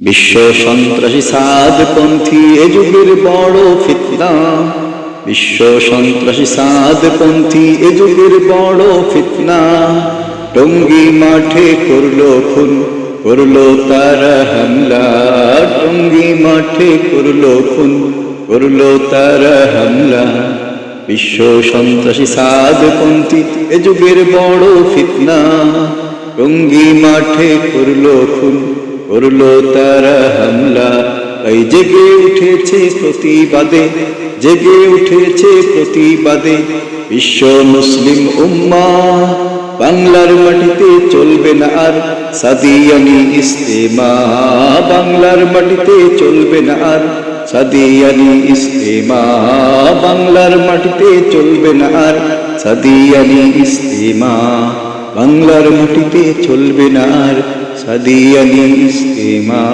বিশ্ব সন্ত্রাসী সাদপন্থী এ যুগের বড় ফিতনা। বিশ্ব সন্ত্রাসী সাদপন্থী এ যুগের বড় ফিতনা। টঙ্গি মাঠে করল খুন, করল তারা হামলা। টঙ্গি মাঠে করল খুন, করল তারা হামলা। বিশ্ব সন্ত্রাসী সাদপন্থী এ যুগের বড় ফিতনা। টঙ্গি মাঠে করল খুন করল তারা হামলা। এই জেগে উঠেছে প্রতিবাদে, জেগে উঠেছে প্রতিবাদে বিশ্ব মুসলিম উম্মা। বাংলার মাটিতে চলবে না আর সাদিয়ানি ইস্তেমা। বাংলার মাটিতে চলবে না আর সাদিয়ানি ইস্তেমা। বাংলার মাটিতে চলবে না আর সাদিয়ানি ইস্তেমা। বাংলার মাটিতে চলবে না আর সাদিয়ানি ইস্তেমা